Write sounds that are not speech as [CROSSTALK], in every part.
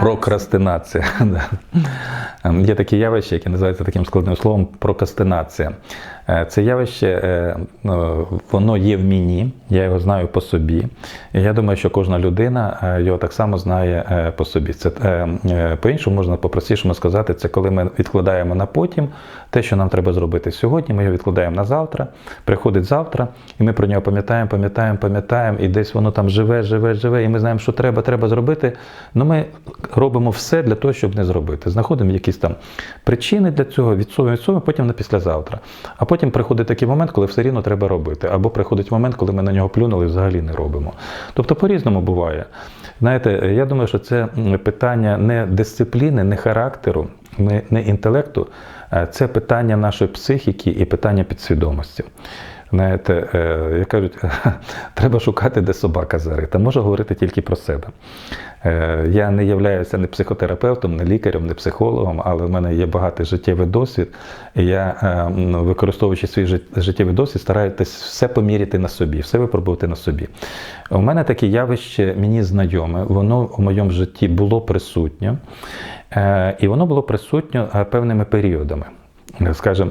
Прокрастинація. [LAUGHS] Ем, Є таке явище, яке називається таким складним словом прокрастинація. Е, Це явище, е, ну, воно є в мені, я його знаю по собі. І я думаю, що кожна людина е, його так само знає по собі. Це по-іншому можна по-простішому сказати, це коли ми відкладаємо на потім те, що нам треба зробити сьогодні, ми його відкладаємо на завтра, приходить завтра, і ми про нього пам'ятаємо, пам'ятаємо, пам'ятаємо, і десь воно там живе, живе, живе, і ми знаємо, що треба, треба зробити. Ну ми робимо все для того, щоб не зробити. Знаходимо якісь там причини для цього, відсовуємо, відсовуємо, потім на післязавтра. Потім приходить такий момент, коли все рівно треба робити. Або приходить момент, коли ми на нього плюнули і взагалі не робимо. Тобто по-різному буває. Знаєте, я думаю, що це питання не дисципліни, не характеру, не, інтелекту, це питання нашої психіки і питання підсвідомості. Знаєте, е, як кажуть, [LAUGHS] треба шукати, де собака зарита. Можу говорити тільки про себе. Е, Я не являюся не психотерапевтом, не лікарем, не психологом, але в мене є багатий життєвий досвід. І я, е, використовуючи свій життєвий досвід, стараюся все поміряти на собі, все випробувати на собі. У мене таке явище мені знайоме, воно в моєму житті було присутнє, е, і воно було присутнє певними періодами. Скажем,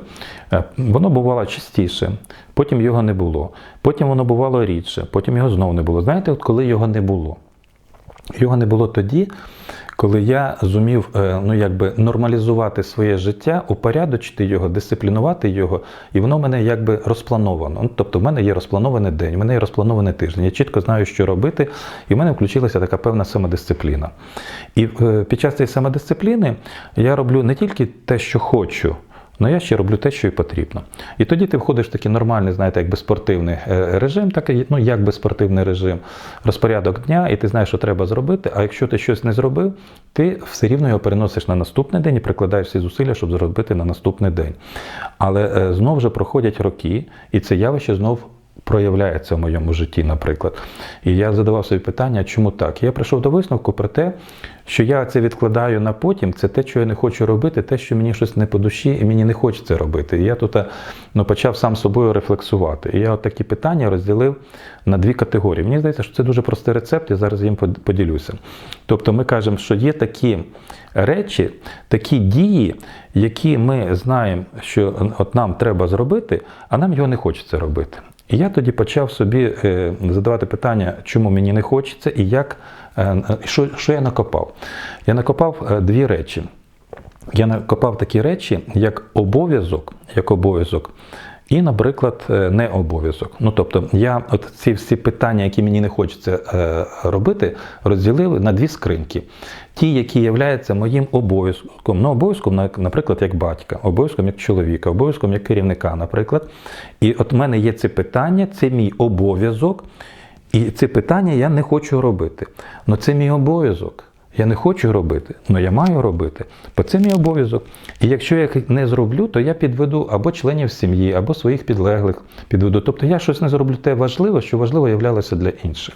е, воно бувало частіше, потім його не було, потім воно бувало рідше, потім його знову не було. Знаєте, от коли його не було? Його не було тоді, коли я зумів е, ну, якби нормалізувати своє життя, упорядочити його, дисциплінувати його, і воно в мене якби розплановано. Ну, Тобто, в мене є розпланований день, в мене є розпланований тиждень. Я чітко знаю, що робити, і в мене включилася така певна самодисципліна. І е, під час цієї самодисципліни я роблю не тільки те, що хочу. Ну, я ще роблю те, що і потрібно. І тоді ти входиш в такий нормальний, знаєте, якби спортивний е, режим, такий, ну, якби спортивний режим, розпорядок дня, і ти знаєш, що треба зробити. А якщо ти щось не зробив, ти все рівно його переносиш на наступний день і прикладаєш всі зусилля, щоб зробити на наступний день. Але е, знов же проходять роки, і це явище знов. Проявляється в моєму житті, наприклад. І я задавав собі питання, чому так? І я прийшов до висновку про те, що я це відкладаю на потім, це те, що я не хочу робити, те, що мені щось не по душі, і мені не хочеться робити. І я тут ну, почав сам собою рефлексувати. І я от такі питання розділив на дві категорії. Мені здається, що це дуже простий рецепт, я зараз їм поділюся. Тобто ми кажемо, що є такі речі, такі дії, які ми знаємо, що от нам треба зробити, а нам його не хочеться робити. І я тоді почав собі е, задавати питання, чому мені не хочеться і як, е, що, що я накопав. Я накопав е, дві речі. Я накопав такі речі, як обов'язок, як обов'язок, і, наприклад, е, не обов'язок. Ну тобто, я от ці всі питання, які мені не хочеться е, робити, розділив на дві скриньки. Ті, які являються моїм обов'язком, ну обов'язком, наприклад, як батька, обов'язком як чоловіка, обов'язком як керівника, наприклад. І от в мене є ці питання, це мій обов'язок, і ці питання я не хочу робити. Ну це мій обов'язок. Я не хочу робити, але я маю робити, бо це мій обов'язок. І якщо я не зроблю, то я підведу або членів сім'ї, або своїх підлеглих підведу. Тобто я щось не зроблю те важливе, що важливо являлося для інших.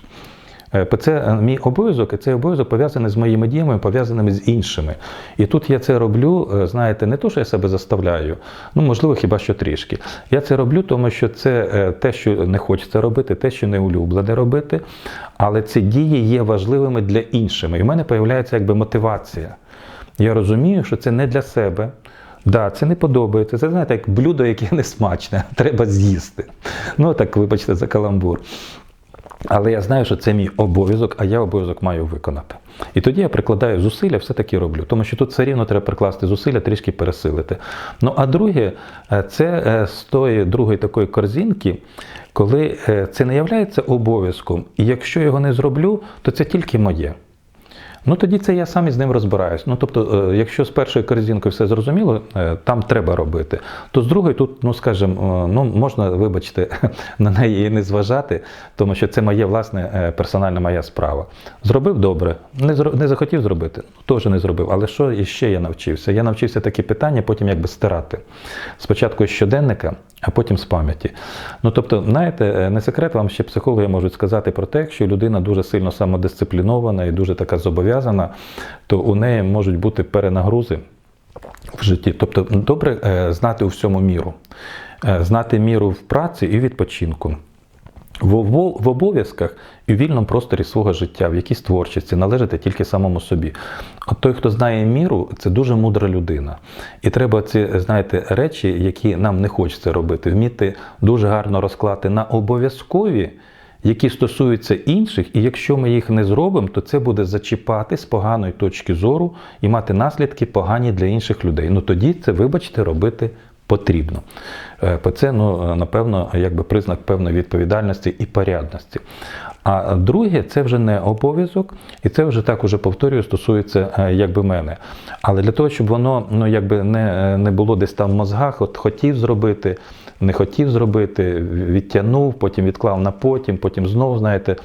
Е, Це е, мій обов'язок, і цей обов'язок пов'язаний з моїми діями, пов'язаними з іншими. І тут я це роблю, е, знаєте, не то, що я себе заставляю, ну можливо, хіба що трішки. Я це роблю, тому що це те, що не хочеться робити, те, що не улюблене робити. Але ці дії є важливими для іншими. І в мене з'являється якби мотивація. Я розумію, що це не для себе. Да, це не подобається. Це знаєте, як блюдо, яке [LAUGHS] не смачне, треба з'їсти. Ну так, вибачте, за каламбур. Але я знаю, що це мій обов'язок, а я обов'язок маю виконати. І тоді я прикладаю зусилля, все-таки роблю. Тому що тут все рівно треба прикласти зусилля, трішки пересилити. Ну а друге, е, це е, з тої другої такої корзинки, коли е, це не являється обов'язком, і якщо його не зроблю, то це тільки моє. Ну тоді це я сам із ним розбираюсь. Ну тобто, е, якщо з першою корзинкою все зрозуміло, е, там треба робити, то з другої тут, ну скажімо, ну можна, вибачте, [LAUGHS] на неї і не зважати, тому що це моє власне е, персональна моя справа. Зробив добре, не не захотів зробити, теж не зробив. Але що іще я навчився? Я навчився такі питання потім якби стирати. Спочатку з щоденника, а потім з пам'яті. Ну тобто, знаєте, е, не секрет вам ще психологи можуть сказати про те, якщо людина дуже сильно самодисциплінована і дуже така зобов'язана, то у неї можуть бути перенагрузи в житті. Тобто, добре е, знати у всьому міру, Е, знати міру в праці і відпочинку. в обов'язках і в вільному просторі свого життя, в якійсь творчості, належати тільки самому собі. От той, хто знає міру, це дуже мудра людина. І треба ці, знаєте, речі, які нам не хочеться робити, вміти дуже гарно розклати на обов'язкові. Які стосуються інших, і якщо ми їх не зробимо, то це буде зачіпати з поганої точки зору і мати наслідки погані для інших людей. Ну тоді це, вибачте, робити потрібно. Е, це, ну, напевно, якби признак певної відповідальності і порядності. А друге, це вже не обов'язок, і це вже так уже повторюю, стосується е, якби мене. Але для того, щоб воно ну, якби не, не було десь там в мозгах, от хотів зробити, не хотів зробити, відтягнув, потім відклав на потім, потім знов, знаєте,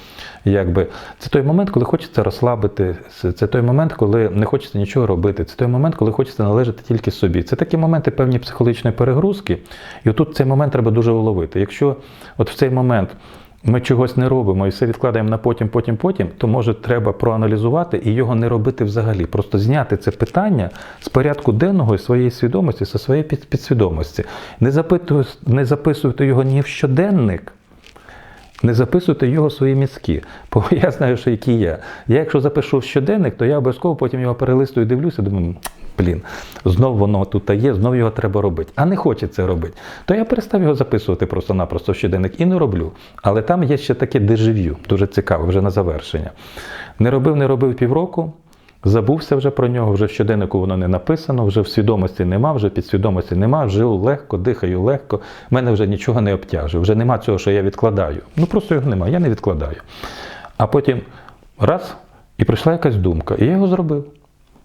якби це той момент, коли хочеться розслабити, це той момент, коли не хочеться нічого робити, це той момент, коли хочеться належати тільки собі. Це такі моменти певні психологічної перегрузки. І отут цей момент треба дуже уловити. Якщо от в цей момент ми чогось не робимо і все відкладаємо на потім, потім, потім, то може треба проаналізувати і його не робити взагалі. Просто зняти це питання з порядку денного і своєї свідомості, зі своєї підсвідомості. Не запитую, не записуйте його ні в щоденник. Не записуйте його в свої мізки, бо [LAUGHS] я знаю, що який я. Я якщо запишу в щоденник, то я обов'язково потім його перелистую, дивлюся, думаю, блін, знов воно тут є, знов його треба робити. А не хоче це робити. То я перестав його записувати просто-напросто в щоденник і не роблю. Але там є ще таке дежавю, дуже цікаве, вже на завершення. Не робив, не робив півроку. Забувся вже про нього, вже в щоденнику воно не написано, вже в свідомості нема, вже підсвідомості нема, живу легко, дихаю легко, мене вже нічого не обтяжує, вже нема цього, що я відкладаю. Ну просто його нема, я не відкладаю. А потім раз, і прийшла якась думка, і я його зробив.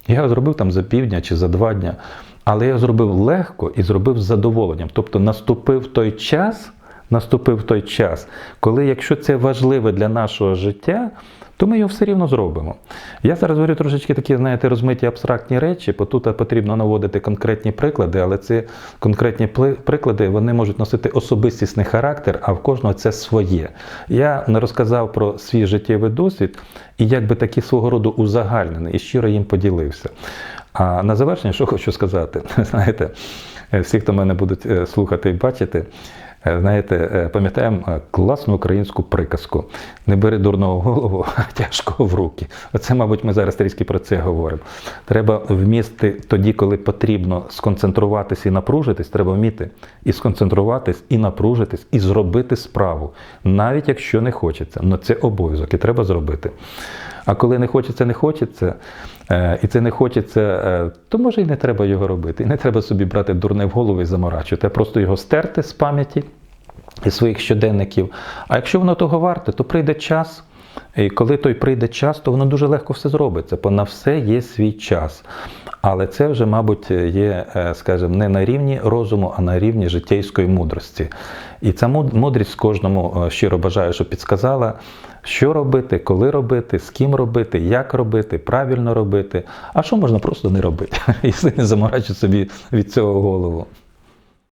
Я зробив там за півдня чи за два дня, але я зробив легко і зробив з задоволенням. Тобто наступив той час, наступив той час, коли, якщо це важливе для нашого життя, то ми його все рівно зробимо. Я зараз говорю трошечки такі, знаєте, розмиті абстрактні речі, бо тут потрібно наводити конкретні приклади, але ці конкретні приклади вони можуть носити особистісний характер, а в кожного це своє. Я не розказав про свій життєвий досвід і якби такі свого роду узагальнений, і щиро їм поділився. А на завершення, що хочу сказати, [LAUGHS] знаєте, е, всі, хто мене будуть е, слухати і бачити, е, знаєте, е, пам'ятаємо е, класну українську приказку: не бери дурного голову, [LAUGHS] а тяжкого в руки. Оце, мабуть, ми зараз трішки про це говоримо. Треба вмісти тоді, коли потрібно сконцентруватись і напружитись, треба вміти і сконцентруватись, і напружитись, і зробити справу, навіть якщо не хочеться. але це обов'язок, і треба зробити. А коли не хочеться, не хочеться, е, і це не хочеться, е, то може і не треба його робити. І не треба собі брати дурне в голову і заморачувати, а просто його стерти з пам'яті і своїх щоденників. А якщо воно того варте, то прийде час. І коли той прийде час, то воно дуже легко все зробиться, бо на все є свій час. Але це вже, мабуть, є, е, скажімо, не на рівні розуму, а на рівні життєйської мудрості. І ця муд- мудрість кожному е, щиро бажаю, щоб підсказала, що робити, коли робити, з ким робити, як робити, правильно робити. А що можна просто не робити, [LAUGHS] якщо не заморачувати собі від цього голову.